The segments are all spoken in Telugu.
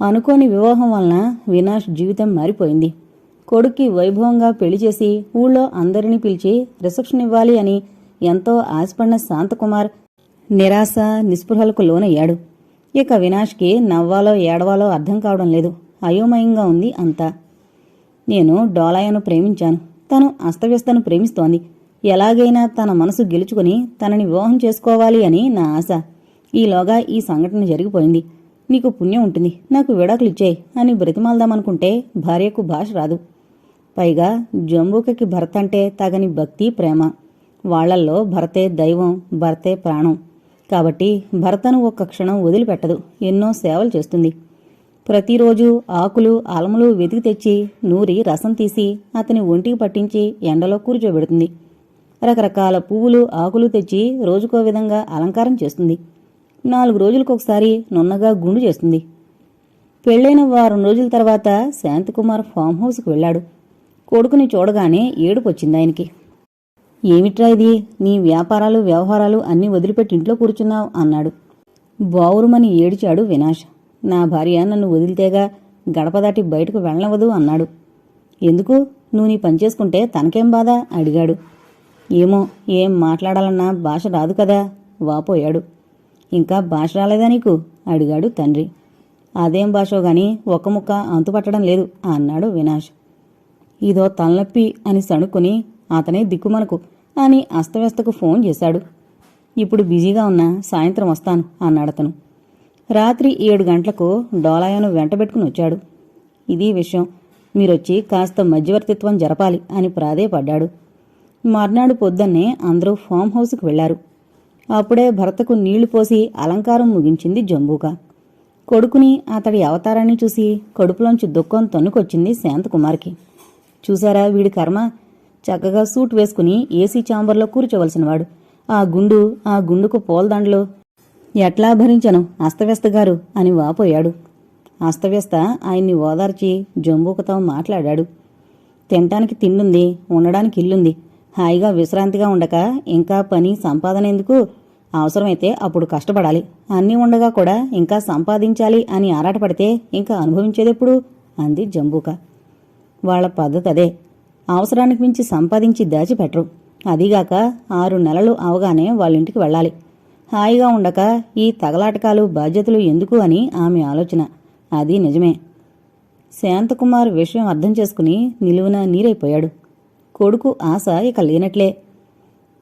అనుకోని వివాహం వలన వినాష్ జీవితం మారిపోయింది. కొడుక్కి వైభవంగా పెళ్ళి చేసి ఊళ్ళో అందరినీ పిలిచి రిసెప్షన్ ఇవ్వాలి అని ఎంతో ఆశపడిన శాంతకుమార్ నిరాశ నిస్పృహలకు లోనయ్యాడు. ఇక వినాష్కి నవ్వాలో ఏడవాలో అర్థం కావడం లేదు. అయోమయంగా ఉంది అంతా. నేను డోలాయను ప్రేమించాను. తను అస్తవ్యస్తను ప్రేమిస్తోంది. ఎలాగైనా తన మనసు గెలుచుకుని తనని వివాహం చేసుకోవాలి అని నా ఆశ. ఈలోగా ఈ సంఘటన జరిగిపోయింది. నీకు పుణ్యం ఉంటుంది. నాకు విడాకులు ఇచ్చేయి. అని బ్రతిమాలదామనుకుంటే భార్యకు భాష రాదు. పైగా జంబూకకి భర్త అంటే తగని భక్తి ప్రేమ. వాళ్ళల్లో భర్తే దైవం భర్తే ప్రాణం. కాబట్టి భర్తను ఒక్క క్షణం వదిలిపెట్టదు. ఎన్నో సేవలు చేస్తుంది. ప్రతిరోజు ఆకులు అలములు వెతికి తెచ్చి నూరి రసం తీసి అతని ఒంటికి పట్టించి ఎండలో కూర్చోబెడుతుంది. రకరకాల పువ్వులు ఆకులు తెచ్చి రోజుకో విధంగా అలంకారం చేస్తుంది. నాలుగు రోజులకొకసారి నున్నగా గుండు చేస్తుంది. పెళ్ళైన వారం రోజుల తర్వాత శాంతికుమార్ ఫామ్ హౌస్కి వెళ్ళాడు. కొడుకుని చూడగానే ఏడుపు వచ్చింది ఆయనకి. ఏమిట్రా ఇది? నీ వ్యాపారాలు వ్యవహారాలు అన్నీ వదిలిపెట్టి ఇంట్లో కూర్చున్నావు అన్నాడు. బావురుమని ఏడిచాడు వినాష్. నా భార్య నన్ను వదిలితేగా గడప దాటి బయటకు వెళ్ళవదు అన్నాడు. ఎందుకు? నువ్వు నీ పని చేసుకుంటే తనకేం బాధ? అడిగాడు. ఏమో ఏం మాట్లాడాలన్నా భాష రాదు కదా వాపోయాడు. ఇంకా భాష రాలేదా నీకు? అడిగాడు తండ్రి. అదేం భాషో గాని ఒక్క ముక్క అంతుపట్టడం లేదు అన్నాడు వినాష్. ఇదో తలనొప్పి అని సణుకుని అతనే దిక్కుమనకు అని అస్తవ్యస్తకు ఫోన్ చేశాడు. ఇప్పుడు బిజీగా ఉన్నా సాయంత్రం వస్తాను అన్నాడతను రాత్రి ఏడు గంటలకు డోలాయను వెంటబెట్టుకుని వచ్చాడు. ఇది విషయం. మీరొచ్చి కాస్త మధ్యవర్తిత్వం జరపాలి అని ప్రాధేయపడ్డాడు. మర్నాడు పొద్దున్నే అందరూ ఫామ్ హౌస్కి వెళ్ళారు అప్పుడే భర్తకు నీళ్ళు పోసి అలంకారం ముగించింది జంబూక. కొడుకుని అతడి అవతారాన్ని చూసి కడుపులోంచి దుఃఖం తన్నుకొచ్చింది శాంతకుమార్కి. చూసారా వీడి కర్మ? చక్కగా సూట్ వేసుకుని ఏసీ చాంబర్లో కూర్చోవలసినవాడు. ఆ గుండు ఆ గుండుకు పోల్దండలు ఎట్లా భరించను అస్తవ్యస్త గారు అని వాపోయాడు. అస్తవ్యస్త ఆయన్ని ఓదార్చి జంబూకతో మాట్లాడాడు. తినటానికి తిండుంది ఉండడానికి ఇల్లుంది. హాయిగా విశ్రాంతిగా ఉండక ఇంకా పని సంపాదన ఎందుకు? అవసరమైతే అప్పుడు కష్టపడాలి. అన్నీ ఉండగా కూడా ఇంకా సంపాదించాలి అని ఆరాటపడితే ఇంకా అనుభవించేదెప్పుడు? అంది జంబూక. వాళ్ళ పద్ధతి అదే. అవసరానికి మించి సంపాదించి దాచిపెట్టరు. అదిగాక ఆరు నెలలు అవగానే వాళ్ళింటికి వెళ్ళాలి. హాయిగా ఉండక ఈ తగలాటకాలు బాధ్యతలు ఎందుకు అని ఆమె ఆలోచన. అది నిజమే. శాంతకుమార్ విషయం అర్థం చేసుకుని నిలువున నీరైపోయాడు. కొడుకు ఆశ ఇక లేనట్లే.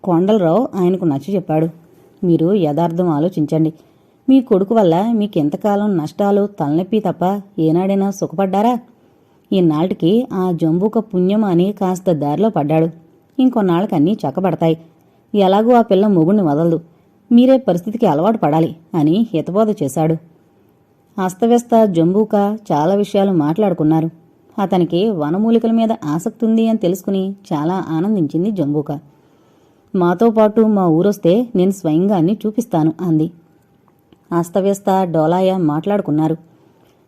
కొండలరావు ఆయనకు నచ్చ చెప్పాడు మీరు యథార్థం ఆలోచించండి. మీ కొడుకు వల్ల మీకెంతకాలం నష్టాలు తలనొప్పి తప్ప ఏనాడైనా సుఖపడ్డారా? ఈనాటికి ఆ జంబుక పుణ్యం అని కాస్త దారిలో పడ్డాడు. ఇంకొన్నాళ్ళకన్నీ చక్కబడతాయి. ఎలాగూ ఆ పిల్ల మొగుణ్ణి వదలదు. మీరే పరిస్థితికి అలవాటు పడాలి అని హితబోధ చేశాడు. అస్తవ్యస్త జంబూక చాలా విషయాలు మాట్లాడుకున్నారు. అతనికి వనమూలికల మీద ఆసక్తి ఉంది అని తెలుసుకుని చాలా ఆనందించింది జంబూక. మాతో పాటు మా ఊరొస్తే నేను స్వయంగా అన్ని చూపిస్తాను అంది. అస్తవ్యస్త డోలాయ మాట్లాడుకున్నారు.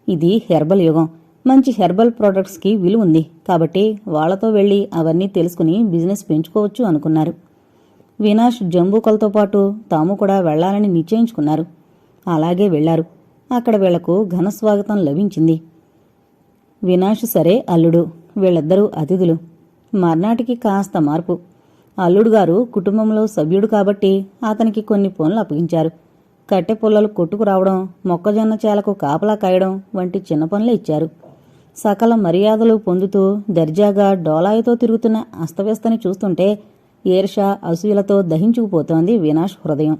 ఇది హెర్బల్ యుగం. మంచి హెర్బల్ ప్రొడక్ట్స్కి విలువ ఉంది కాబట్టి వాళ్ళతో వెళ్ళి అవన్నీ తెలుసుకుని బిజినెస్ పెంచుకోవచ్చు అనుకున్నారు. వినాష్ జంబూకలతో పాటు తాము కూడా వెళ్ళాలని నిశ్చయించుకున్నారు. అలాగే వెళ్ళారు అక్కడ వీళ్ళకు ఘన స్వాగతం లభించింది. వినాష్ సరే అల్లుడు. వీళ్ళిద్దరూ అతిథులు. మర్నాటికి కాస్త మార్పు. అల్లుడు గారు కుటుంబంలో సభ్యుడు కాబట్టి అతనికి కొన్ని పనులు అప్పగించారు. కట్టె పుల్లలు కొట్టుకురావడం మొక్కజొన్న చేలకు కాపలా కాయడం వంటి చిన్న పనులు ఇచ్చారు. సకల మర్యాదలు పొందుతూ దర్జాగా డోలాయతో తిరుగుతున్న అస్తవ్యస్తని చూస్తుంటే ఈర్ష అసూయలతో దహించుకుపోతోంది వినాష్ హృదయం.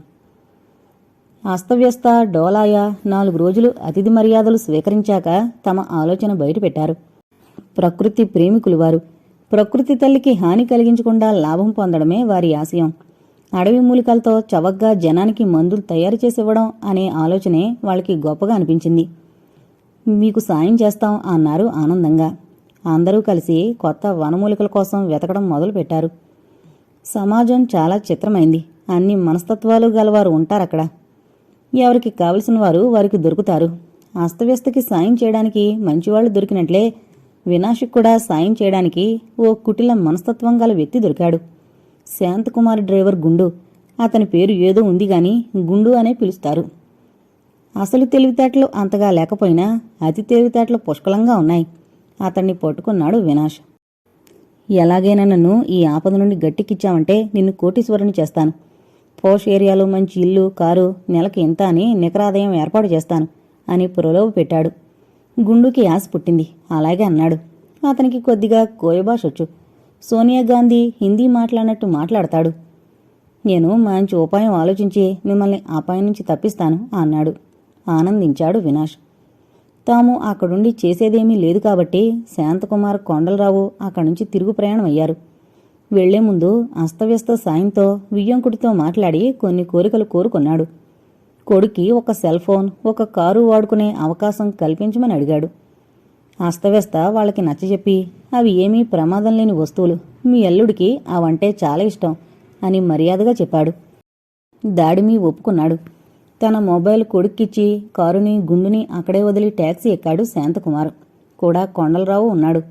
అస్తవ్యస్త డోలాయ నాలుగు రోజులు అతిథి మర్యాదలు స్వీకరించాక తమ ఆలోచన బయటపెట్టారు. ప్రకృతి ప్రేమికులు వారు. ప్రకృతి తల్లికి హాని కలిగించకుండా లాభం పొందడమే వారి ఆశయం. అడవి మూలికలతో చవగ్గా జనానికి మందులు తయారు చేసివ్వడం అనే ఆలోచనే వాళ్ళకి గొప్పగా అనిపించింది. మీకు సాయం చేస్తాం అన్నారు ఆనందంగా. అందరూ కలిసి కొత్త వనమూలికల కోసం వెతకడం మొదలుపెట్టారు. సమాజం చాలా చిత్రమైంది. అన్ని మనస్తత్వాలు గలవారు ఉంటారక్కడ. ఎవరికి కావలసిన వారు వారికి దొరుకుతారు. అస్తవ్యస్తకి సాయం చేయడానికి మంచివాళ్ళు దొరికినట్లే వినాష్ కూడా సాయం చేయడానికి ఓ కుటిల మనస్తత్వం గల వ్యక్తి దొరికాడు. శాంతకుమార్ డ్రైవర్ గుండు. అతని పేరు ఏదో ఉంది గాని గుండు అనే పిలుస్తారు. అసలు తెలివితేటలు అంతగా లేకపోయినా అతి తెలివితేటలు పుష్కలంగా ఉన్నాయి. అతన్ని పట్టుకున్నాడు వినాష్ ఎలాగైనా నన్ను ఈ ఆపద నుండి గట్టికిచ్చావంటే నిన్ను కోటీశ్వరుని చేస్తాను. పోష్ ఏరియాలో మంచి ఇల్లు కారు నెలకి ఇంత అని నికరాదాయం ఏర్పాటు చేస్తాను అని పురలోపు పెట్టాడు. గుండుకి ఆశ పుట్టింది. అలాగే అన్నాడు. అతనికి కొద్దిగా కోయభాషొచ్చు సోనియా గాంధీ హిందీ మాట్లాడినట్టు మాట్లాడతాడు. నేను మంచి ఉపాయం ఆలోచించి మిమ్మల్ని అపాయం నుంచి తప్పిస్తాను అన్నాడు. ఆనందించాడు వినాష్. తాము అక్కడుండి చేసేదేమీ లేదు కాబట్టి శాంతకుమార్ కొండలరావు అక్కడి నుంచి తిరుగు ప్రయాణం అయ్యారు. వెళ్ళే ముందు అస్తవ్యస్త సాయంతో వియ్యంకుడితో మాట్లాడి కొన్ని కోరికలు కోరుకున్నాడు. కొడుక్కి ఒక సెల్ ఫోన్ ఒక కారు వాడుకునే అవకాశం కల్పించమని అడిగాడు. అస్తవ్యస్త వాళ్ళకి నచ్చజెప్పి అవి ఏమీ ప్రమాదం లేని వస్తువులు. మీ అల్లుడికి అవంటే చాలా ఇష్టం అని మర్యాదగా చెప్పాడు. దాడిమి ఒప్పుకున్నాడు. తన మొబైల్ కొడుక్కిచ్చి కారుని గుండుని అక్కడే వదిలి ట్యాక్సీ ఎక్కాడు శాంతకుమార్. కూడా కొండలరావు ఉన్నాడు.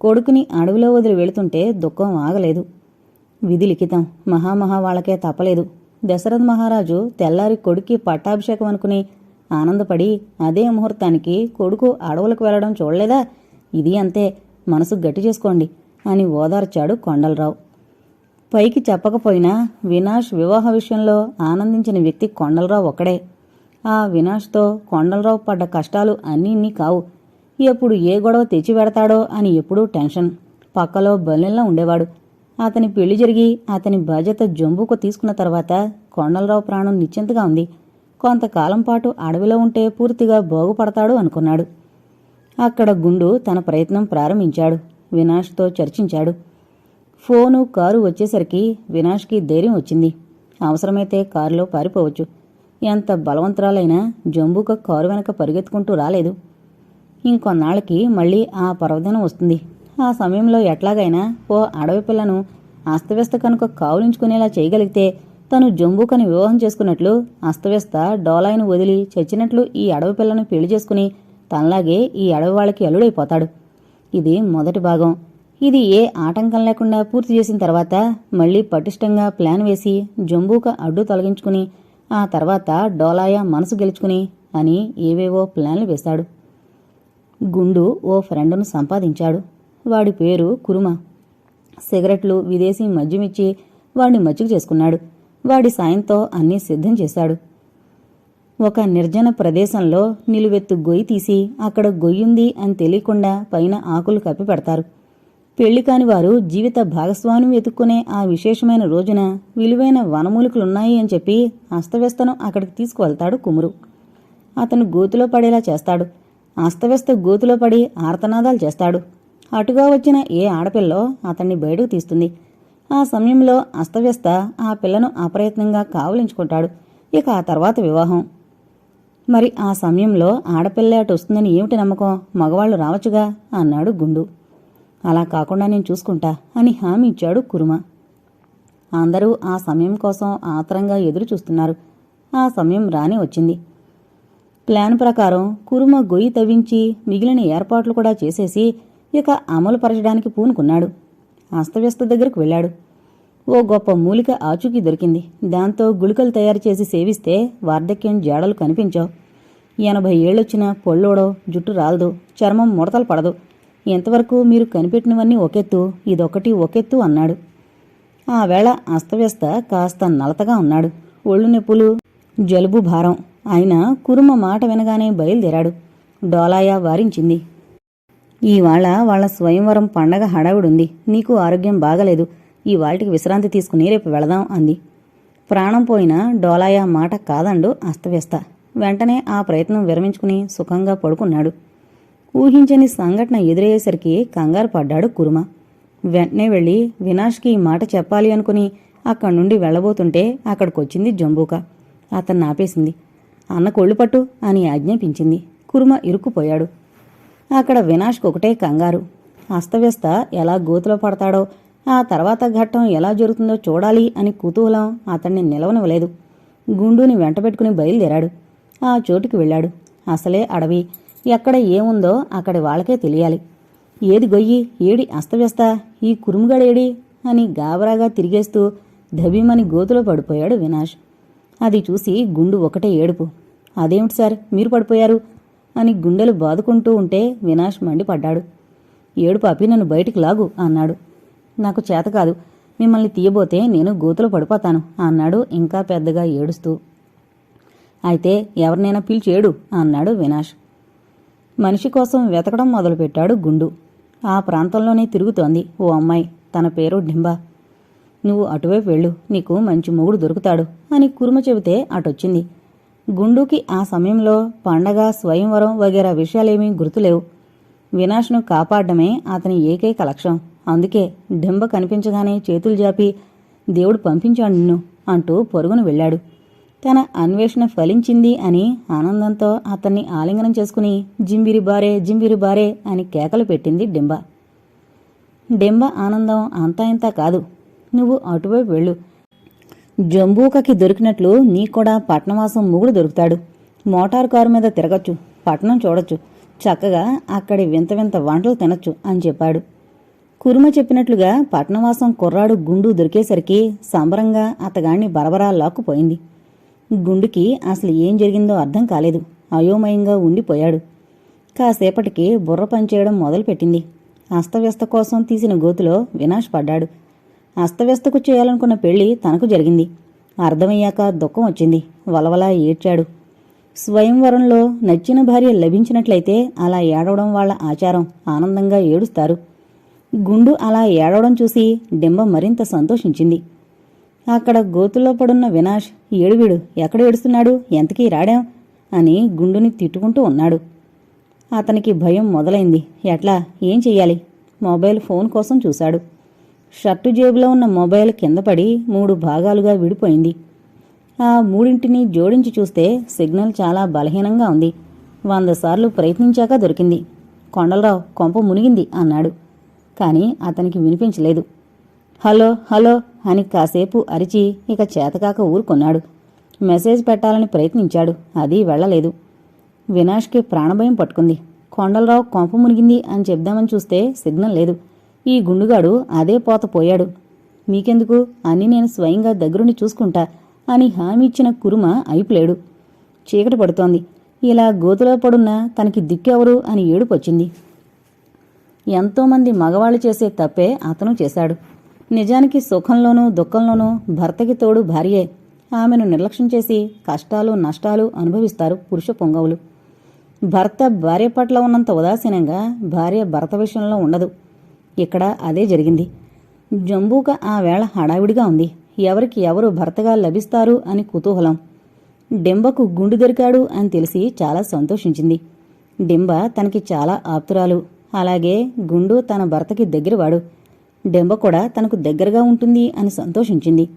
కొడుకుని అడవిలో వదిలి వెళుతుంటే దుఃఖం ఆగలేదు. విధి లిఖితం. మహామహా వాళ్ళకే తప్పలేదు. దశరథ్ మహారాజు తెల్లారి కొడుక్కి పట్టాభిషేకం అనుకుని ఆనందపడి అదే ముహూర్తానికి కొడుకు అడవులకు వెళ్ళడం చూడలేదా? ఇది అంతే. మనసు గట్టి చేసుకోండి అని ఓదార్చాడు కొండలరావు. పైకి చెప్పకపోయినా వినాష్ వివాహ విషయంలో ఆనందించిన వ్యక్తి కొండలరావు ఒక్కడే. ఆ వినాష్తో కొండలరావు పడ్డ కష్టాలు అన్నీ ఇన్ని కావు. ఎప్పుడు ఏ గొడవ తెచ్చి పెడతాడో అని ఎప్పుడూ టెన్షన్. పక్కలో బల్లెల్లా ఉండేవాడు. అతని పెళ్ళి జరిగి అతని బాధ్యత జంబుకు తీసుకున్న తర్వాత కొండలరావు ప్రాణం నిశ్చింతగా ఉంది. కొంతకాలం పాటు అడవిలో ఉంటే పూర్తిగా బాగుపడతాడు అనుకున్నాడు. అక్కడ గుండు తన ప్రయత్నం ప్రారంభించాడు. వినాష్తో చర్చించాడు. ఫోను కారు వచ్చేసరికి వినాష్కి ధైర్యం వచ్చింది. అవసరమైతే కారులో పారిపోవచ్చు. ఎంత బలవంతురాలైనా జంబూక కారు వెనక పరిగెత్తుకుంటూ రాలేదు. ఇంకొన్నాళ్ళకి మళ్ళీ ఆ పర్వదినం వస్తుంది. ఆ సమయంలో ఎట్లాగైనా ఓ అడవి పిల్లను అస్తవ్యస్త కనుక కావులించుకునేలా చేయగలిగితే తను జంబూకని వివాహం చేసుకున్నట్లు అస్తవ్యస్త డోలాయిను వదిలి చచ్చినట్లు ఈ అడవి పిల్లను పెళ్ళి చేసుకుని తనలాగే ఈ అడవి వాళ్ళకి అల్లుడైపోతాడు. ఇది మొదటి భాగం. ఇది ఏ ఆటంకం లేకుండా పూర్తి చేసిన తర్వాత మళ్ళీ పటిష్టంగా ప్లాన్ వేసి జంబూక అడ్డు తొలగించుకుని ఆ తర్వాత డోలాయ మనసు గెలుచుకుని అని ఏవేవో ప్లాన్లు వేశాడు గుండు ఓ ఫ్రెండును సంపాదించాడు. వాడి పేరు కురుమ. సిగరెట్లు విదేశీ మద్యమిచ్చి వాడిని మచ్చుకు చేసుకున్నాడు. వాడి సాయంతో అన్నీ సిద్ధం చేశాడు. ఒక నిర్జన ప్రదేశంలో నిలువెత్తు గొయ్యి తీసి అక్కడ గొయ్యుంది అని తెలియకుండా పైన ఆకులు కప్పి పెడతారు. పెళ్ళి కాని వారు జీవిత భాగస్వామి వెతుక్కునే ఆ విశేషమైన రోజున విలువైన వనమూలికలున్నాయి అని చెప్పి అస్తవ్యస్తను అక్కడికి తీసుకువెళ్తాడు కుమురు. అతను గోతులో పడేలా చేస్తాడు. అస్తవ్యస్త గోతులో పడి ఆర్తనాదాలు చేస్తాడు. అటుగా వచ్చిన ఏ ఆడపిల్లో అతన్ని బయటకు తీస్తుంది. ఆ సమయంలో అస్తవ్యస్త ఆ పిల్లను అప్రయత్నంగా కావలించుకుంటాడు. ఇక ఆ తర్వాత వివాహం. మరి ఆ సమయంలో ఆడపిల్ల అటు వస్తుందని ఏమిటి నమ్మకం? మగవాళ్ళు రావచ్చుగా అన్నాడు గుండు. అలా కాకుండా నేను చూసుకుంటా అని హామీ ఇచ్చాడు కురుమ. అందరూ ఆ సమయం కోసం ఆత్రంగా ఎదురు చూస్తున్నారు. ఆ సమయం రానే వచ్చింది. ప్లాన్ ప్రకారం కురుమ గొయ్యి తవ్వించి మిగిలిన ఏర్పాట్లు కూడా చేసేసి ఇక అమలు పరచడానికి పూనుకున్నాడు. అస్తవ్యస్త దగ్గరకు వెళ్ళాడు. ఓ గొప్ప మూలిక ఆచూకీ దొరికింది. దాంతో గుళికలు తయారు చేసి సేవిస్తే వార్ధక్యం జాడలు కనిపించావు. ఎనభై ఏళ్ళొచ్చినా పొళ్ళోడో జుట్టు రాలదు చర్మం ముడతలు పడదు. ఇంతవరకు మీరు కనిపెట్టినవన్నీ ఒకెత్తు ఇదొకటి ఒకెత్తు అన్నాడు. ఆ వేళ అస్తవ్యస్త కాస్త నలతగా ఉన్నాడు. ఒళ్ళు నొప్పులు జలుబు భారం. ఆయన కురుమ మాట వినగానే బయలుదేరాడు. డోలాయ వారించింది. ఇవాళ వాళ్ళ స్వయంవరం పండగ హడావిడుంది. నీకు ఆరోగ్యం బాగలేదు. ఈ వాటికి విశ్రాంతి తీసుకుని రేపు వెళదాం అంది. ప్రాణం పోయిన డోలాయ మాట కాదండు అస్తవ్యస్త. వెంటనే ఆ ప్రయత్నం విరమించుకుని సుఖంగా పడుకున్నాడు. ఊహించని సంఘటన ఎదురయ్యేసరికి కంగారు పడ్డాడు కురుమ. వెంటనే వెళ్ళి వినాష్కి ఈ మాట చెప్పాలి అనుకుని అక్కడి నుండి వెళ్ళబోతుంటే అక్కడికొచ్చింది జంబూక. అతన్ని ఆపేసింది. అన్న కొళ్ళు పట్టు అని ఆజ్ఞాపించింది. కురుమ ఇరుక్కుపోయాడు. అక్కడ వినాష్కి ఒకటే కంగారు. అస్తవ్యస్త ఎలా గోతులో పడతాడో ఆ తర్వాత ఘట్టం ఎలా జరుగుతుందో చూడాలి అని కుతూహలం అతన్ని నిలవనివ్వలేదు. గుండుని వెంటబెట్టుకుని బయలుదేరాడు. ఆ చోటుకి వెళ్ళాడు. అసలే అడవి. ఎక్కడ ఏముందో అక్కడి వాళ్ళకే తెలియాలి. ఏది గొయ్యి ఏడి అస్తవ్యస్త ఈ కురుముగడేడి అని గాబరాగా తిరిగేస్తూ ధబీమని గోతులో పడిపోయాడు వినాష్. అది చూసి గుండు ఒకటే ఏడుపు. అదేమిటి సార్? మీరు పడిపోయారు? అని గుండెలు బాదుకుంటూ ఉంటే వినాష్ మండిపడ్డాడు. ఏడు పాపి నన్ను బయటికి లాగు అన్నాడు. నాకు చేత కాదు. మిమ్మల్ని తీయబోతే నేను గోతులు పడిపోతాను అన్నాడు ఇంకా పెద్దగా ఏడుస్తూ. అయితే ఎవరినైనా పిలిచేడు అన్నాడు వినాష్. మనిషి కోసం వెతకడం మొదలుపెట్టాడు గుండు. ఆ ప్రాంతంలోనే తిరుగుతోంది ఓ అమ్మాయి. తన పేరు డింబా. నువ్వు అటువైపు వెళ్ళు. నీకు మంచి మొగుడు దొరుకుతాడు అని కురుమ చెబితే అటొచ్చింది. గుండుకి ఆ సమయంలో పండగ స్వయంవరం వగేరా విషయాలేమీ గుర్తులేవు. వినాష్ను కాపాడడమే అతని ఏకైక లక్ష్యం. అందుకే డింబ కనిపించగానే చేతులు జాపి దేవుడు పంపించాడు నిన్ను అంటూ పొరుగును వెళ్ళాడు. తన అన్వేషణ ఫలించింది అని ఆనందంతో అతన్ని ఆలింగనం చేసుకుని జింబిరి బారే జింబిరి బారే అని కేకలు పెట్టింది డింబ. డింబ ఆనందం అంతా ఇంతా కాదు. నువ్వు అటువైపు వెళ్ళు. జంబూకకి దొరికినట్లు నీ కూడా పట్నవాసం మొగుడు దొరుకుతాడు. మోటారు కారు మీద తిరగచ్చు పట్నం చూడొచ్చు చక్కగా అక్కడి వింత వింత వంటలు తినొచ్చు అని చెప్పాడు. కురుమ చెప్పినట్లుగా పట్నవాసం కుర్రాడు గుండు దొరికేసరికి సంబరంగా అతగాణ్ణి బరబరా లాక్కుపోయింది. గుండుకి అసలు ఏం జరిగిందో అర్థం కాలేదు. అయోమయంగా ఉండిపోయాడు. కాసేపటికి బుర్ర పనిచేయడం మొదలుపెట్టింది. అస్తవ్యస్త కోసం తీసిన గోతులో వినాష్ పడ్డాడు అస్తవ్యస్తకు చేయాలనుకున్న పెళ్ళి తనకు జరిగింది. అర్థమయ్యాక దుఃఖం వచ్చింది. వలవలా ఏడ్చాడు. స్వయంవరంలో నచ్చిన భార్య లభించినట్లయితే అలా ఏడవడం వాళ్ళ ఆచారం. ఆనందంగా ఏడుస్తారు. గుండు అలా ఏడవడం చూసి డింబ మరింత సంతోషించింది. అక్కడ గోతుల్లో పడున్న వినాష్ ఏడువీడు ఎక్కడ ఏడుస్తున్నాడు? ఎంతకీ రాడాం? అని గుండుని తిట్టుకుంటూ ఉన్నాడు. అతనికి భయం మొదలైంది. ఎట్లా? ఏం చెయ్యాలి? మొబైల్ ఫోన్ కోసం చూశాడు. షర్టు జేబులో ఉన్న మొబైల్ కింద పడి మూడు భాగాలుగా విడిపోయింది. ఆ మూడింటిని జోడించి చూస్తే సిగ్నల్ చాలా బలహీనంగా ఉంది. వంద సార్లు ప్రయత్నించాక దొరికింది. కొండలరావు కొంప మునిగింది అన్నాడు. కానీ అతనికి వినిపించలేదు. హలో హలో అని కాసేపు అరిచి ఇక చేతకాక ఊరుకున్నాడు. మెసేజ్ పెట్టాలని ప్రయత్నించాడు. అది వెళ్ళలేదు. వినాష్కి ప్రాణభయం పట్టుకుంది. కొండలరావు కొంప మునిగింది అని చెప్దామని చూస్తే సిగ్నల్ లేదు. ఈ గుండుగాడు అదే పోత పోయాడు. మీకెందుకు? అని నేను స్వయంగా దగ్గరుండి చూసుకుంటా అని హామీ ఇచ్చిన కురుమ అయిపోలేడు. చీకటి పడుతోంది. ఇలా గోతులో పడున్న తనకి దిక్కెవరు అని ఏడుపొచ్చింది ఎంతోమంది మగవాళ్ళు చేసే తప్పే అతను చేశాడు. నిజానికి సుఖంలోనూ దుఃఖంలోనూ భర్తకి తోడు భార్యే. ఆమెను నిర్లక్ష్యం చేసి కష్టాలు నష్టాలు అనుభవిస్తారు పురుష పొంగవులు. భర్త భార్య పట్ల ఉన్నంత ఉదాసీనంగా భార్య భర్త విషయంలో ఉండదు. ఇక్కడ అదే జరిగింది. జంబూక ఆ వేళ హడావిడిగా ఉంది. ఎవరికి ఎవరు భర్తగా లభిస్తారు అని కుతూహలం. డెంబకు గుండు దొరికాడు అని తెలిసి చాలా సంతోషించింది. డెంబ తనకి చాలా ఆప్తురాలు. అలాగే గుండు తన భర్తకి దగ్గరవాడు. డెంబ కూడా తనకు దగ్గరగా ఉంటుంది అని సంతోషించింది.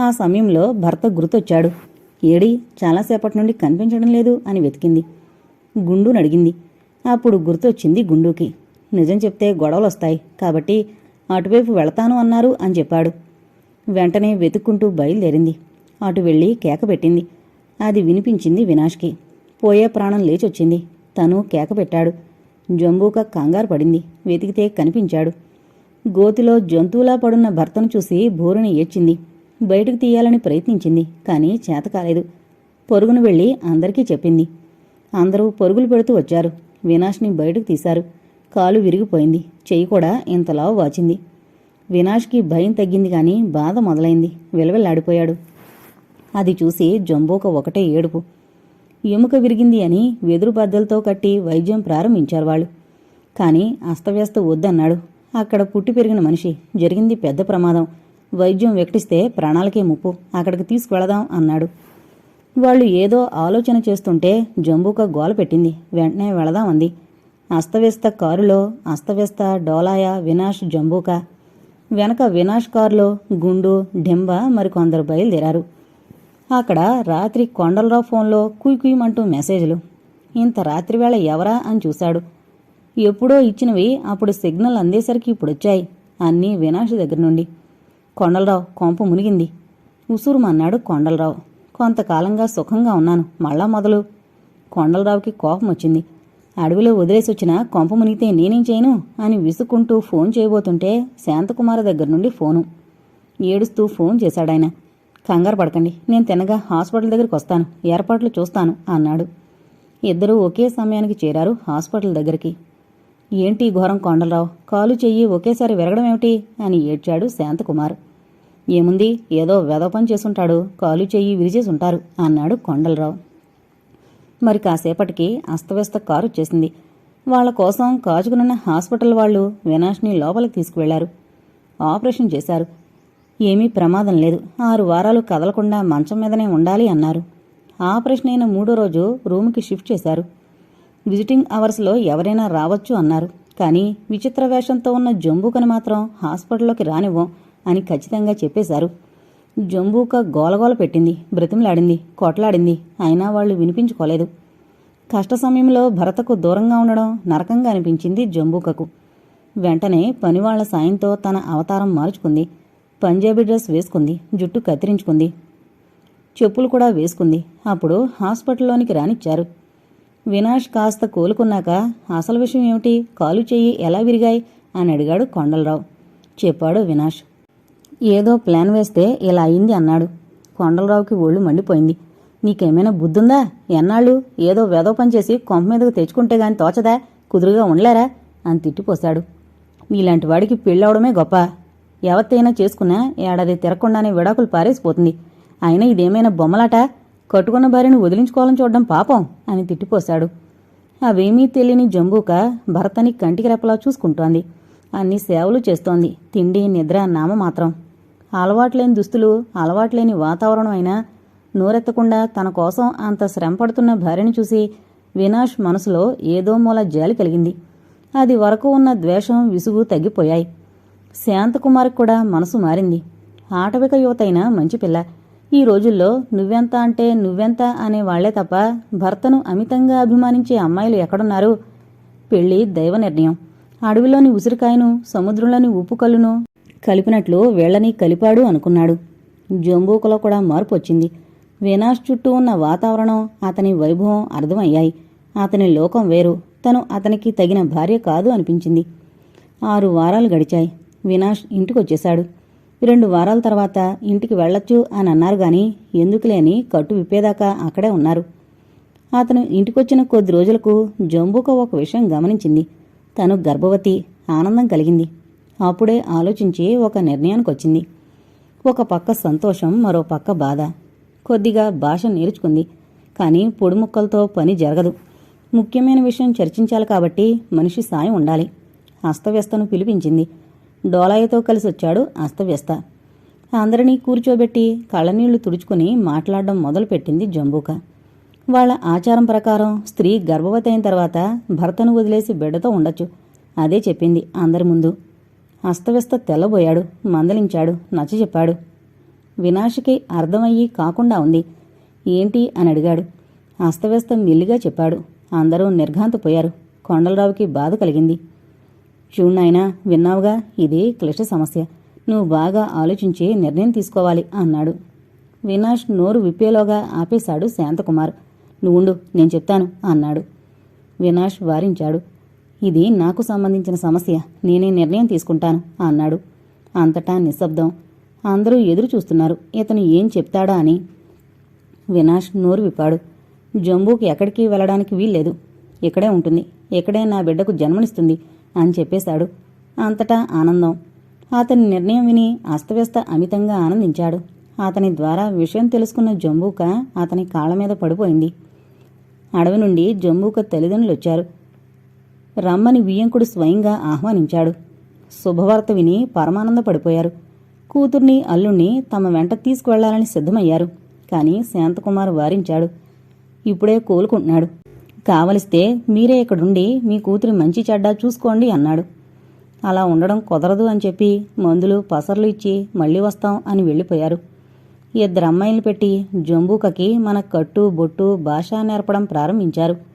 ఆ సమయంలో భర్త గుర్తొచ్చాడు. ఏడి చాలాసేపటి నుండి కనిపించడం లేదు అని వెతికింది. గుండు నడిగింది అప్పుడు గుర్తొచ్చింది గుండుకి. నిజం చెప్తే గొడవలు వస్తాయి. కాబట్టి అటువైపు వెళతాను అన్నారు అని చెప్పాడు. వెంటనే వెతుక్కుంటూ బయలుదేరింది. అటు వెళ్ళి కేక పెట్టింది. అది వినిపించింది వినాష్కి. పోయే ప్రాణం లేచొచ్చింది. తను కేక పెట్టాడు. జంబూక కంగారు పడింది. వెతికితే కనిపించాడు. గోతిలో జంతువులా పడున్న భర్తను చూసి బోరుని ఏడ్చింది. బయటకు తీయాలని ప్రయత్నించింది కానీ చేత కాలేదు. పొరుగును వెళ్ళి అందరికీ చెప్పింది. అందరూ పొరుగులు పెడుతూ వచ్చారు. వినాష్ని బయటకు తీశారు. కాలు విరిగిపోయింది. చెయ్యి కూడా ఇంతలా వాచింది. వినాష్కి భయం తగ్గింది కానీ బాధ మొదలైంది. విలవిల్లాడిపోయాడు. అది చూసి జంబోక ఒకటే ఏడుపు. ఎముక విరిగింది అని వెదురు బద్దలతో కట్టి వైద్యం ప్రారంభించారు వాళ్ళు. కానీ అస్తవ్యస్త వద్దన్నాడు. అక్కడ పుట్టి పెరిగిన మనిషి. జరిగింది పెద్ద ప్రమాదం. వైద్యం వెక్టిస్తే ప్రాణాలకే ముప్పు. అక్కడికి తీసుకువెళదాం అన్నాడు. వాళ్ళు ఏదో ఆలోచన చేస్తుంటే జంబూక గోల పెట్టింది. వెంటనే వెళదాం అంది అస్తవ్యస్త కారులో అస్తవ్యస్త డోలాయ వినాష్ జంబూక. వెనక వినాష్ కారులో గుండు డింబ మరికొందరు బయలుదేరారు. అక్కడ రాత్రి కొండలరావు ఫోన్లో కుయ్ కుయ్యమంటూ మెసేజ్లు. ఇంత రాత్రివేళ ఎవరా అని చూశాడు. ఎప్పుడో ఇచ్చినవి అప్పుడు సిగ్నల్ అందేసరికి ఇప్పుడొచ్చాయి అన్నీ వినాష్ దగ్గర నుండి. కొండలరావు కొంప మునిగింది. ఉసురుమన్నాడు కొండలరావు. కొంతకాలంగా సుఖంగా ఉన్నాను. మళ్ళా మొదలు. కొండలరావుకి కోపం వచ్చింది అడవిలో వదిలేసి వచ్చిన కొంప మునిగితే నేనేం చేయను? అని విసుక్కుంటూ ఫోన్ చేయబోతుంటే శాంతకుమార దగ్గర నుండి ఫోను. ఏడుస్తూ ఫోన్ చేశాడాయన. కంగారు పడకండి నేను తినగా హాస్పిటల్ దగ్గరికి వస్తాను ఏర్పాట్లు చూస్తాను అన్నాడు. ఇద్దరూ ఒకే సమయానికి చేరారు హాస్పిటల్ దగ్గరికి. ఏంటి ఘోరం కొండలరావు? కాలు చెయ్యి ఒకేసారి విరగడం ఏమిటి? అని ఏడ్చాడు శాంతకుమార్. ఏముంది? ఏదో వెధ పని చేసుంటాడు కాలు చెయ్యి విరిచేసుంటారు అన్నాడు కొండలరావు. మరి కాసేపటికి అస్తవ్యస్త కారు వచ్చేసింది. వాళ్ళ కోసం కాచుకునున్న హాస్పిటల్ వాళ్ళు వినాష్ని లోపలికి తీసుకువెళ్ళారు. ఆపరేషన్ చేశారు. ఏమీ ప్రమాదం లేదు. ఆరు వారాలు కదలకుండా మంచం మీదనే ఉండాలి అన్నారు. ఆపరేషన్ అయిన మూడో రోజు రూమ్కి షిఫ్ట్ చేశారు. విజిటింగ్ అవర్స్లో ఎవరైనా రావచ్చు అన్నారు. కానీ విచిత్ర వేషంతో ఉన్న జంబుకని మాత్రం హాస్పిటల్లోకి రానివ్వం అని ఖచ్చితంగా చెప్పేశారు. జంబూక గోలగోల పెట్టింది బ్రతిమలాడింది కొట్లాడింది. అయినా వాళ్ళు వినిపించుకోలేదు. కష్ట సమయంలో భరతకు దూరంగా ఉండడం నరకంగా అనిపించింది జంబూకకు. వెంటనే పనివాళ్ళ సాయంతో తన అవతారం మార్చుకుంది. పంజాబీ డ్రెస్ వేసుకుంది జుట్టు కత్తిరించుకుంది. చెప్పులు కూడా వేసుకుంది. అప్పుడు హాస్పిటల్లోనికి రానిచ్చారు. వినాష్ కాస్త కోలుకున్నాక అసలు విషయం ఏమిటి? కాలు చెయ్యి ఎలా విరిగాయి? అని అడిగాడు కొండలరావు. చెప్పాడు వినాష్. ఏదో ప్లాన్ వేస్తే ఇలా అయింది అన్నాడు. కొండలరావుకి ఒళ్ళు మండిపోయింది. నీకేమైనా బుద్ధుందా? ఎన్నాళ్ళు ఏదో వెదో పని చేసి కొంప మీదకు తెచ్చుకుంటే గాని తోచదా? కుదురుగా ఉండలేరా? అని తిట్టిపోశాడు. నీలాంటి వాడికి పెళ్ళవడమే గొప్ప. ఎవత్తైనా చేసుకున్నా ఏడాది తిరగకుండానే విడాకులు పారేసిపోతుంది. అయినా ఇదేమైనా బొమ్మలాట? కట్టుకున్న భార్యను వదిలించుకోవాలని చూడడం పాపం అని తిట్టిపోశాడు. అవేమీ తెలియని జంబూక భరతని కంటికి రెప్పలా చూసుకుంటోంది. అన్ని సేవలు చేస్తోంది. తిండి నిద్ర నామ మాత్రం అలవాట్లేని దుస్తులు అలవాట్లేని వాతావరణం అయినా నోరెత్తకుండా తన కోసం అంత శ్రమపడుతున్న భార్యను చూసి వినాష్ మనసులో ఏదో మూల జాలి కలిగింది. అది వరకు ఉన్న ద్వేషం విసుగు తగ్గిపోయాయి. శాంతకుమార్కి కూడా మనసు మారింది. ఆటవిక యువతైన మంచి పిల్ల. ఈ రోజుల్లో నువ్వెంత అంటే నువ్వెంత అనే వాళ్ళే తప్ప భర్తను అమితంగా అభిమానించే అమ్మాయిలు ఎక్కడున్నారు? పెళ్ళి దైవ నిర్ణయం. అడవిలోని ఉసిరికాయను సముద్రంలోని ఉప్పు కల్లును కలిపినట్లు వీళ్ళని కలిపాడు అనుకున్నాడు. జంబూకలో కూడా మార్పు వచ్చింది. వినాష్ చుట్టూ ఉన్న వాతావరణం అతని వైభవం అర్థమయ్యాయి. అతని లోకం వేరు. తను అతనికి తగిన భార్య కాదు అనిపించింది. ఆరు వారాలు గడిచాయి. వినాష్ ఇంటికొచ్చేశాడు. రెండు వారాల తర్వాత ఇంటికి వెళ్ళొచ్చు అని అన్నారు గాని ఎందుకులే అని కట్టు విప్పేదాకా అక్కడే ఉన్నారు. అతను ఇంటికొచ్చిన కొద్ది రోజులకు జంబూక ఒక విషయం గమనించింది. తను గర్భవతి ఆనందం కలిగింది. అప్పుడే ఆలోచించి ఒక నిర్ణయానికి వచ్చింది ఒక పక్క సంతోషం మరో పక్క బాధ. కొద్దిగా భాష నేర్చుకుంది. కానీ పొడి ముక్కలతో పని జరగదు. ముఖ్యమైన విషయం చర్చించాలి కాబట్టి మనిషి సాయం ఉండాలి. అస్తవ్యస్తను పిలిపించింది. డోలాయతో కలిసి వచ్చాడు అస్తవ్యస్త. అందరినీ కూర్చోబెట్టి కళ్ళనీళ్ళు తుడుచుకుని మాట్లాడడం మొదలుపెట్టింది జంబూక. వాళ్ళ ఆచారం ప్రకారం స్త్రీ గర్భవతి అయిన తర్వాత భర్తను వదిలేసి బిడ్డతో ఉండొచ్చు. అదే చెప్పింది అందరి ముందు. అస్తవ్యస్త తెల్లబోయాడు. మందలించాడు. నచ్చజెప్పాడు వినాష్కి అర్థమయ్యి కాకుండా ఉంది. ఏంటి అని అడిగాడు. అస్తవ్యస్త మెల్లిగా చెప్పాడు. అందరూ నిర్ఘాంతపోయారు. కొండలరావుకి బాధ కలిగింది. చూడాయనా విన్నావుగా? ఇది క్లిష్ట సమస్య. నువ్వు బాగా ఆలోచించి నిర్ణయం తీసుకోవాలి అన్నాడు. వినాష్ నోరు విప్పేలోగా ఆపేశాడు శాంతకుమార్. నువ్వుండు నేను చెప్తాను అన్నాడు. వినాష్ వారించాడు. ఇది నాకు సంబంధించిన సమస్య. నేనే నిర్ణయం తీసుకుంటాను అన్నాడు. అంతటా నిశ్శబ్దం. అందరూ ఎదురు చూస్తున్నారు. ఇతను ఏం చెప్తాడా అని. వినాష్ నోరు విప్పాడు. జంబూకి ఎక్కడికి వెళ్ళడానికి వీల్లేదు. ఇక్కడే ఉంటుంది. ఇక్కడే నా బిడ్డకు జన్మనిస్తుంది అని చెప్పేశాడు. అంతటా ఆనందం. అతని నిర్ణయం విని అస్తవ్యస్త అమితంగా ఆనందించాడు. అతని ద్వారా విషయం తెలుసుకున్న జంబూక అతని కాళ్ళ మీద పడిపోయింది. అడవి నుండి జంబూక తల్లిదండ్రులు వచ్చారు రమ్మని వియ్యంకుడు స్వయంగా ఆహ్వానించాడు. శుభవార్త విని పరమానంద పడిపోయారు. కూతుర్ని అల్లుణ్ణి తమ వెంట తీసుకువెళ్ళాలని సిద్ధమయ్యారు. కాని శాంతకుమార్ వారించాడు. ఇప్పుడే కోలుకుంటున్నాడు. కావలిస్తే మీరే ఇక్కడుండి మీ కూతురి మంచి చెడ్డ చూసుకోండి అన్నాడు. అలా ఉండడం కుదరదు అని చెప్పి మందులు పసర్లు ఇచ్చి మళ్ళీ వస్తాం అని వెళ్ళిపోయారు. ఇద్దరు అమ్మాయిలు పెట్టి జంబూకకి మన కట్టు బొట్టు భాష నేర్పడం ప్రారంభించారు.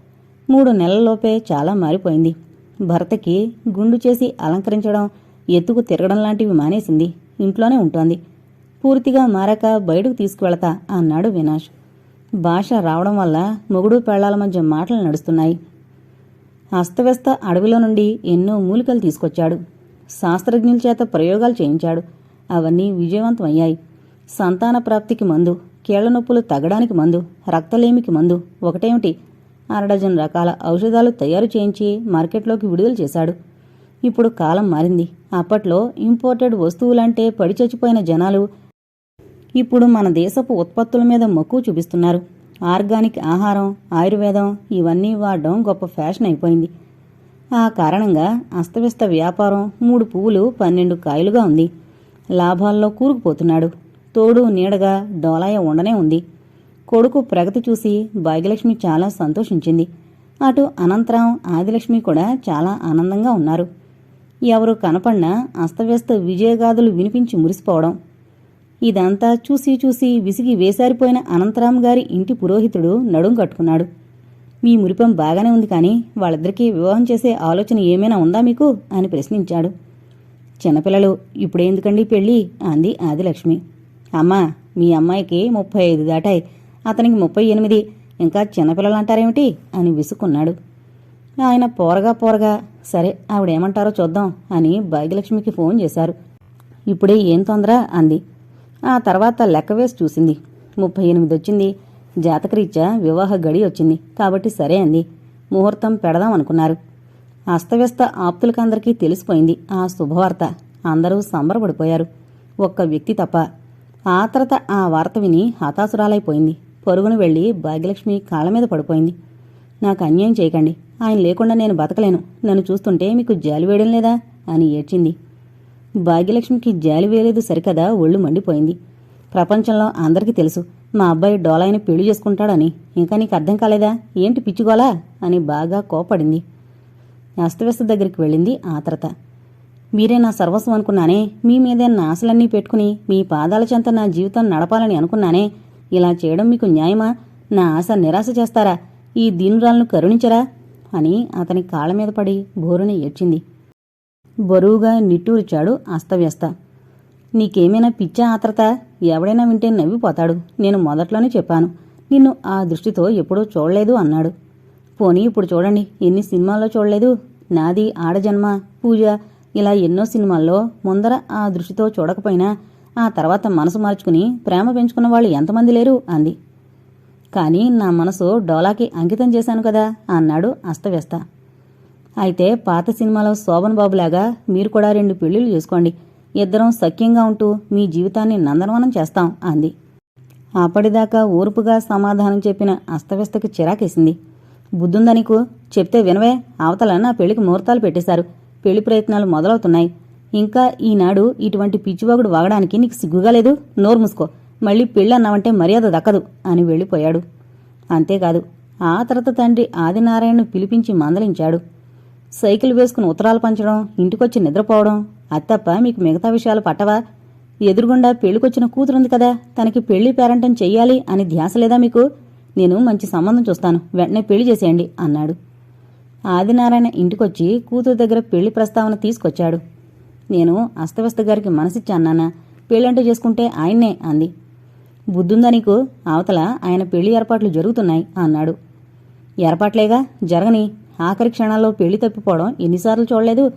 మూడు నెలల్లోపే చాలా మారిపోయింది. భర్తకి గుండు చేసి అలంకరించడం ఎత్తుకు తిరగడం లాంటివి మానేసింది. ఇంట్లోనే ఉంటోంది. పూర్తిగా మారాక బయటకు తీసుకువెళతా అన్నాడు వినాష్. భాష రావడం వల్ల మొగుడు పెళ్ళాల మధ్య మాటలు నడుస్తున్నాయి. అస్తవ్యస్త అడవిలో నుండి ఎన్నో మూలికలు తీసుకొచ్చాడు. శాస్త్రజ్ఞుల చేత ప్రయోగాలు చేయించాడు. అవన్నీ విజయవంతమయ్యాయి. సంతాన ప్రాప్తికి మందు కీళ్ళ నొప్పులు తగ్గడానికి మందు రక్తలేమికి మందు ఒకటేమిటి? అరడజన్ రకాల ఔషధాలు తయారు చేయించి మార్కెట్లోకి విడుదల చేశాడు. ఇప్పుడు కాలం మారింది. అప్పట్లో ఇంపోర్టెడ్ వస్తువులంటే పడి చచ్చిపోయిన జనాలు ఇప్పుడు మన దేశపు ఉత్పత్తుల మీద మక్కువ చూపిస్తున్నారు. ఆర్గానిక్ ఆహారం ఆయుర్వేదం ఇవన్నీ వాడడం గొప్ప ఫ్యాషన్ అయిపోయింది. ఆ కారణంగా అస్తవ్యస్త వ్యాపారం మూడు పువ్వులు పన్నెండు కాయలుగా ఉంది. లాభాల్లో కూరుకుపోతున్నాడు. తోడు నీడగా డోలాయ ఉండనే ఉంది. కొడుకు ప్రగతి చూసి భాగ్యలక్ష్మి చాలా సంతోషించింది. అటు అనంతరం ఆదిలక్ష్మి కూడా చాలా ఆనందంగా ఉన్నారు. ఎవరు కనపడినా అస్తవ్యస్త విజయగాథలు వినిపించి మురిసిపోవడం. ఇదంతా చూసి చూసి విసిగి వేసారిపోయిన అనంతరాం గారి ఇంటి పురోహితుడు నడుం కట్టుకున్నాడు. మీ మురిపం బాగానే ఉంది కానీ వాళ్ళిద్దరికీ వివాహం చేసే ఆలోచన ఏమైనా ఉందా మీకు? అని ప్రశ్నించాడు. చిన్నపిల్లలు ఇప్పుడేందుకండి పెళ్ళి? అంది ఆదిలక్ష్మి. అమ్మా మీ అమ్మాయికి ముప్పై ఐదు దాటాయి. అతనికి ముప్పై ఎనిమిది. ఇంకా చిన్నపిల్లలు అంటారేమిటి అని విసుక్కున్నాడు. ఆయన పోరగా పోరగా సరే ఆవిడేమంటారో చూద్దాం అని భాగ్యలక్ష్మికి ఫోన్ చేశారు. ఇప్పుడే ఏం తొందర? అంది. ఆ తర్వాత లెక్క వేసి చూసింది. ముప్పై ఎనిమిది వచ్చింది. జాతకరీత్యా వివాహ గడి వచ్చింది. కాబట్టి సరే అంది. ముహూర్తం పెడదాం అనుకున్నారు. అస్తవ్యస్త ఆప్తులకందరికీ తెలిసిపోయింది ఆ శుభవార్త. అందరూ సంబరపడిపోయారు. ఒక్క వ్యక్తి తప్ప. ఆత్రత ఆ వార్త విని హతాసురాలైపోయింది పరుగును వెళ్ళి భాగ్యలక్ష్మి కాళ్ళ మీద పడిపోయింది. నాకు అన్యాయం చేయకండి. ఆయన లేకుండా నేను బతకలేను. నన్ను చూస్తుంటే మీకు జాలి వేయడం లేదా? అని ఏడ్చింది. భాగ్యలక్ష్మికి జాలి వేయలేదు సరికదా ఒళ్ళు మండిపోయింది. ప్రపంచంలో అందరికీ తెలుసు మా అబ్బాయి డోలాయిని పెళ్ళి చేసుకుంటాడని. ఇంకా నీకు అర్థం కాలేదా? ఏంటి పిచ్చుగోలా అని బాగా కోపడింది అస్తవ్యస్త దగ్గరికి వెళ్ళింది ఆత్రత. మీరే నా సర్వస్వం అనుకున్నానే మీ మీదే నా ఆశలన్నీ పెట్టుకుని మీ పాదాల చెంత నా జీవితం నడపాలని అనుకున్నానే ఇలా చేయడం మీకు న్యాయమా? నా ఆశ నిరాశ చేస్తారా? ఈ దీనురాలను కరుణించరా? అని అతని కాళ్ళ మీద పడి బోరుని ఏడ్చింది. బరువుగా నిట్టూరిచాడు అస్తవ్యస్త. నీకేమైనా పిచ్చా ఆత్రత? ఎవడైనా వింటే నవ్విపోతాడు. నేను మొదట్లోనే చెప్పాను. నిన్ను ఆ దృష్టితో ఎప్పుడూ చూడలేదు అన్నాడు. పోనీ ఇప్పుడు చూడండి. ఎన్ని సినిమాల్లో చూడలేదు? నాది ఆడజన్మ పూజ ఇలా ఎన్నో సినిమాల్లో ముందర ఆ దృష్టితో చూడకపోయినా ఆ తర్వాత మనసు మార్చుకుని ప్రేమ పెంచుకున్న వాళ్ళు ఎంతమంది లేరు? అంది. కానీ నా మనసు డోలాకి అంకితం చేశాను కదా అన్నాడు అస్తవ్యస్త. అయితే పాత సినిమాలో శోభన్ బాబులాగా మీరు కూడా రెండు పెళ్ళిళ్ళు చేసుకోండి. ఇద్దరం సఖ్యంగా ఉంటూ మీ జీవితాన్ని నందనవనం చేస్తాం అంది. అప్పటిదాకా ఓర్పుగా సమాధానం చెప్పిన అస్తవ్యస్తకు చిరాకేసింది. బుద్ధుందా నీకు చెప్తే వినవే అవతల నా పెళ్ళికి ముహూర్తాలు పెట్టేశారు. పెళ్ళి ప్రయత్నాలు మొదలవుతున్నాయి. ఇంకా ఈనాడు ఇటువంటి పిచ్చివాగుడు వాగడానికి నీకు సిగ్గుగా లేదు? నోరు మూసుకో. మళ్ళీ పెళ్ళి అన్నావంటే మర్యాద దక్కదు అని వెళ్ళిపోయాడు. అంతేకాదు ఆ తర్వాత తండ్రి ఆదినారాయణను పిలిపించి మందలించాడు. సైకిల్ వేసుకుని ఉత్తరాలు పంచడం ఇంటికొచ్చి నిద్రపోవడం అత్తప్ప మీకు మిగతా విషయాలు పట్టవా? ఎదురుగుండా పెళ్ళికొచ్చిన కూతురుంది కదా తనకి పెళ్ళి పేరంటం చెయ్యాలి అని ధ్యాస లేదా మీకు? నేను మంచి సంబంధం చూస్తాను వెంటనే పెళ్ళి చేసేయండి అన్నాడు. ఆదినారాయణ ఇంటికొచ్చి కూతురు దగ్గర పెళ్ళి ప్రస్తావన తీసుకొచ్చాడు. నేను అస్తవ్యస్త గారికి మనసిచ్చాను నాన్న. పెళ్ళంటూ చేసుకుంటే ఆయన్నే అంది. బుద్ధుందా నీకు? అవతల ఆయన పెళ్ళి ఏర్పాట్లు జరుగుతున్నాయి అన్నాడు. ఏర్పాట్లేగా? జరగని. ఆఖరి క్షణాల్లో పెళ్ళి తప్పిపోవడం ఎన్నిసార్లు చూడలేదు?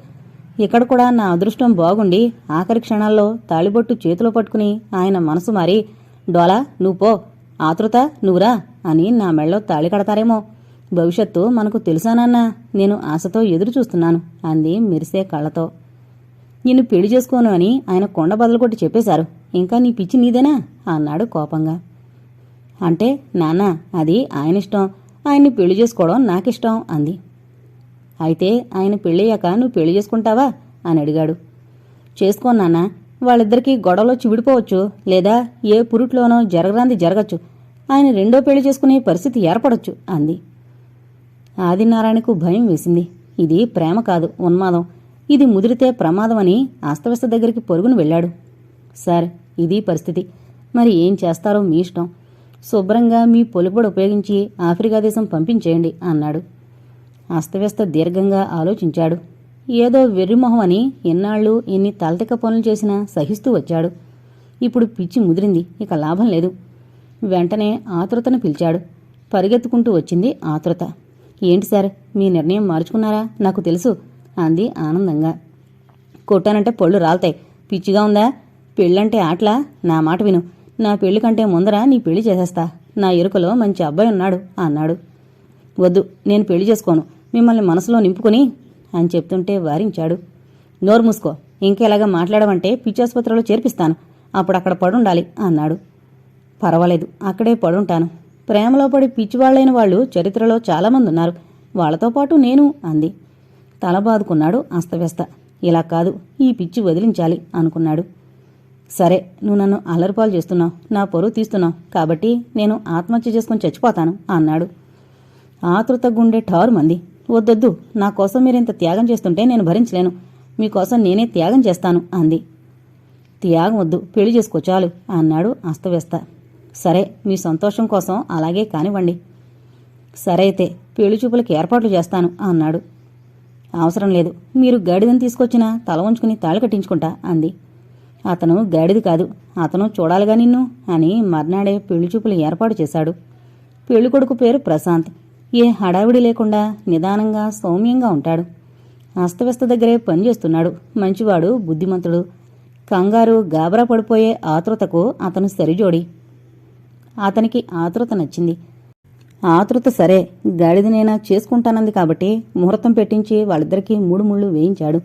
ఇక్కడ కూడా నా అదృష్టం బాగుండి ఆఖరి క్షణాల్లో తాళిబొట్టు చేతిలో పట్టుకుని ఆయన మనసు మారి డోలా నువ్వు పో. ఆతృత నువ్వురా అని నా మెళ్ళో తాళి కడతారేమో. భవిష్యత్తు మనకు తెలుసానన్నా నేను ఆశతో ఎదురు చూస్తున్నాను అంది మెరిసే కళ్ళతో. నిన్ను పెళ్ళి చేసుకోను అని ఆయన కొండ బదులుకొట్టి చెప్పేశారు. ఇంకా నీ పిచ్చి నీదేనా? అన్నాడు కోపంగా. అంటే నాన్న అది ఆయన ఇష్టం. ఆయన్ని పెళ్ళి చేసుకోవడం నాకిష్టం అంది. అయితే ఆయన పెళ్ళయ్యాక నువ్వు పెళ్ళి చేసుకుంటావా? అని అడిగాడు. చేసుకో నాన్న. వాళ్ళిద్దరికీ గొడవలో చివిడిపోవచ్చు. లేదా ఏ పురుట్లోనో జరగరాంది జరగచ్చు. ఆయన రెండో పెళ్ళి చేసుకునే పరిస్థితి ఏర్పడొచ్చు అంది. ఆదినారాయణకు భయం వేసింది. ఇది ప్రేమ కాదు ఉన్మాదం. ఇది ముదిరితే ప్రమాదమని ఆస్తవ్యస్త దగ్గరికి పొరుగును వెళ్ళాడు. సార్ ఇది పరిస్థితి. మరి ఏం చేస్తారో మీ ఇష్టం. శుభ్రంగా మీ పొలిపొడి ఉపయోగించి ఆఫ్రికా దేశం పంపించేయండి అన్నాడు. అస్తవ్యస్త దీర్ఘంగా ఆలోచించాడు. ఏదో వెర్రిమొహం అని ఎన్నాళ్ళు ఎన్ని తలతిక పనులు చేసినా సహిస్తూ వచ్చాడు. ఇప్పుడు పిచ్చి ముదిరింది ఇక లాభం లేదు. వెంటనే ఆతృతను పిలిచాడు. పరిగెత్తుకుంటూ వచ్చింది ఆతృత. ఏంటి సార్ మీ నిర్ణయం మార్చుకున్నారా? నాకు తెలుసు. అంది ఆనందంగా. కొట్టానంటే పళ్ళు రాలతాయి. పిచ్చిగా ఉందా? పెళ్ళంటే ఆటలా? నా మాట విను. నా పెళ్ళి కంటే ముందర నీ పెళ్ళి చేసేస్తా. నా ఎరుకలో మంచి అబ్బాయి ఉన్నాడు అన్నాడు. వద్దు నేను పెళ్ళి చేసుకోను. మిమ్మల్ని మనసులో నింపుకుని అని చెప్తుంటే వారించాడు. నోరు మూసుకో. ఇంకెలాగా మాట్లాడమంటే పిచ్చాసుపత్రిలో చేర్పిస్తాను. అప్పుడు అక్కడ పడుండాలి అన్నాడు. పర్వాలేదు అక్కడే పడుంటాను. ప్రేమలో పడి పిచ్చివాళ్ళైన వాళ్ళు చరిత్రలో చాలామంది ఉన్నారు. వాళ్ళతో పాటు నేను అంది. తల బాదుకున్నాడు అస్తవ్యస్త. ఇలా కాదు ఈ పిచ్చి వదిలించాలి అనుకున్నాడు. సరే నువ్వు నన్ను అల్లరిపాలు చేస్తున్నావు నా పొరుగు తీస్తున్నావు కాబట్టి నేను ఆత్మహత్య చేసుకుని చచ్చిపోతాను అన్నాడు. ఆతృత గుండె ఠారు మంది. వద్దొద్దు నా కోసం మీరింత త్యాగం చేస్తుంటే నేను భరించలేను. మీకోసం నేనే త్యాగం చేస్తాను అంది. త్యాగం వద్దు పెళ్ళి చేసుకో చాలు అన్నాడు అస్తవ్యస్త. సరే మీ సంతోషం కోసం అలాగే కానివ్వండి. సరే అయితే పెళ్ళి చూపులకి ఏర్పాట్లు చేస్తాను అన్నాడు. అవసరం లేదు. మీరు గాడిదని తీసుకొచ్చినా తల ఉంచుకుని తాళి కట్టించుకుంటా అంది. అతను గాడిది కాదు. అతను చూడాలిగా నిన్ను అని మర్నాడే పెళ్ళి చూపులు ఏర్పాటు చేశాడు. పెళ్ళి కొడుకు పేరు ప్రశాంత్. ఏ హడావిడి లేకుండా నిదానంగా సౌమ్యంగా ఉంటాడు. అస్తవ్యస్త దగ్గరే పనిచేస్తున్నాడు మంచివాడు బుద్ధిమంతుడు. కంగారు గాబరా పడిపోయే ఆతృతకు అతను సరిజోడి. అతనికి ఆతృత నచ్చింది. ఆతృత సరే గాడిదనైనా చేసుకుంటానంది కాబట్టి ముహూర్తం పెట్టించి వాళ్ళిద్దరికీ మూడు ముళ్ళు వేయించాడు.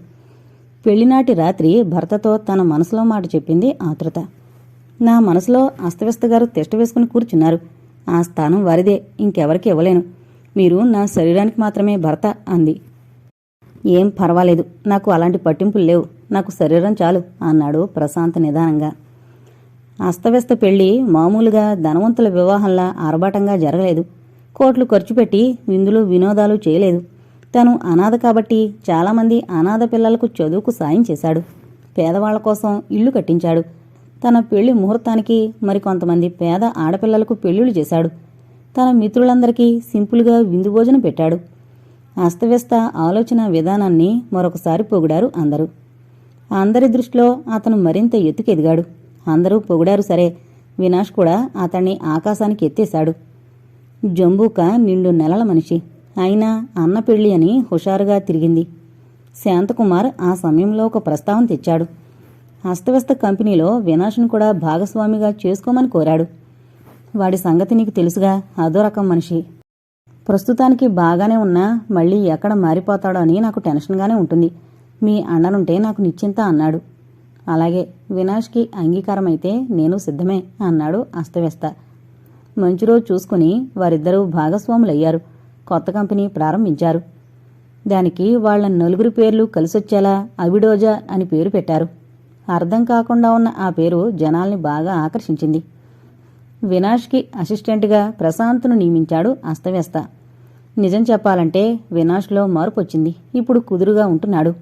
పెళ్ళినాటి రాత్రి భర్తతో తన మనసులో మాట చెప్పింది ఆతృత. నా మనసులో అస్తవ్యస్త గారు తిష్ట వేసుకుని కూర్చున్నారు. ఆ స్థానం వారిదే ఇంకెవరికి ఇవ్వలేను. మీరు నా శరీరానికి మాత్రమే భర్త అంది. ఏం పర్వాలేదు నాకు అలాంటి పట్టింపులు లేవు. నాకు శరీరం చాలు అన్నాడు ప్రశాంత్ నిదానంగా. అస్తవ్యస్త పెళ్ళి మామూలుగా ధనవంతుల వివాహంలా ఆర్భాటంగా జరగలేదు. కోట్లు ఖర్చు పెట్టి విందులు వినోదాలు చేయలేదు. తను అనాథ కాబట్టి చాలామంది అనాథ పిల్లలకు చదువుకు సాయం చేశాడు. పేదవాళ్ళ కోసం ఇల్లు కట్టించాడు. తన పెళ్ళి ముహూర్తానికి మరికొంతమంది పేద ఆడపిల్లలకు పెళ్ళిళ్ళు చేశాడు. తన మిత్రులందరికీ సింపుల్గా విందు భోజనం పెట్టాడు. అస్తవ్యస్త ఆలోచన విధానాన్ని మరొకసారి పొగిడారు అందరూ. అందరి దృష్టిలో అతను మరింత ఎత్తుకెదిగాడు. అందరూ పొగిడారు సరే. వినాష్ కూడా అతన్ని ఆకాశానికి ఎత్తేశాడు. జంబూక నిండు నెలల మనిషి. అయినా అన్న పెళ్ళి అని హుషారుగా తిరిగింది. శాంతకుమార్ ఆ సమయంలో ఒక ప్రస్తావన తెచ్చాడు. అస్తవ్యస్త కంపెనీలో వినాష్ను కూడా భాగస్వామిగా చేసుకోమని కోరాడు. వాడి సంగతి నీకు తెలుసుగా అదో రకం మనిషి. ప్రస్తుతానికి బాగానే ఉన్నా మళ్ళీ ఎక్కడ మారిపోతాడో అని నాకు టెన్షన్గానే ఉంటుంది. మీ అన్ననుంటే నాకు నిశ్చింత అన్నాడు. అలాగే వినాష్కి అంగీకారమైతే నేను సిద్ధమే అన్నాడు అస్తవ్యస్త. మంచి రోజు చూసుకుని వారిద్దరూ భాగస్వాములయ్యారు. కొత్త కంపెనీ ప్రారంభించారు. దానికి వాళ్ళ నలుగురు పేర్లు కలిసొచ్చేలా అవిడోజా అని పేరు పెట్టారు. అర్థం కాకుండా ఉన్న ఆ పేరు జనాల్ని బాగా ఆకర్షించింది. వినాష్కి అసిస్టెంట్గా ప్రశాంత్ను నియమించాడు అస్తవ్యస్త. నిజం చెప్పాలంటే వినాష్లో మార్పు వచ్చింది ఇప్పుడు కుదురుగా ఉంటున్నాడు.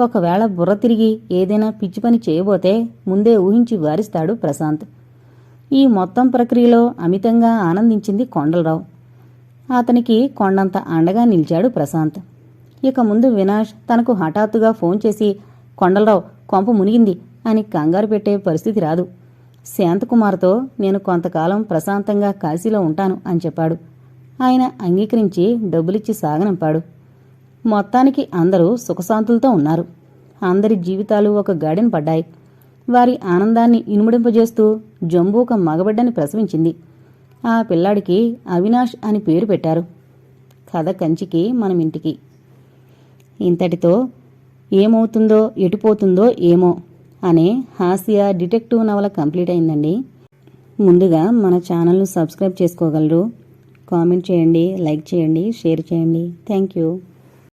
ఒకవేళ బుర్ర తిరిగి ఏదైనా పిచ్చి పని చేయబోతే ముందే ఊహించి వారిస్తాడు ప్రశాంత్. ఈ మొత్తం ప్రక్రియలో అమితంగా ఆనందించింది కొండలరావు. అతనికి కొండంత అండగా నిలిచాడు ప్రశాంత్. ఇక ముందు వినాష్ తనకు హఠాత్తుగా ఫోన్ చేసి కొండలరావు కొంప మునిగింది అని కంగారు పెట్టే పరిస్థితి రాదు. శాంతకుమార్తో నేను కొంతకాలం ప్రశాంతంగా కాశీలో ఉంటాను అని చెప్పాడు. ఆయన అంగీకరించి డబ్బులిచ్చి సాగనంపాడు. మొత్తానికి అందరూ సుఖశాంతులతో ఉన్నారు. అందరి జీవితాలు ఒక గాడిన పడ్డాయి. వారి ఆనందాన్ని ఇనుముడింపజేస్తూ జంబు ఒక మగబిడ్డని ప్రసవించింది. ఆ పిల్లాడికి అవినాష్ అని పేరు పెట్టారు. కథ కంచికి మనం ఇంటికి ఇంతటితో ఏమవుతుందో ఎటుపోతుందో ఏమో అనే హాస్య డిటెక్టివ్ నవల కంప్లీట్ అయిందండి. ముందుగా మన ఛానల్ను సబ్స్క్రైబ్ చేసుకోగలరు. కామెంట్ చేయండి లైక్ చేయండి షేర్ చేయండి. Thank you.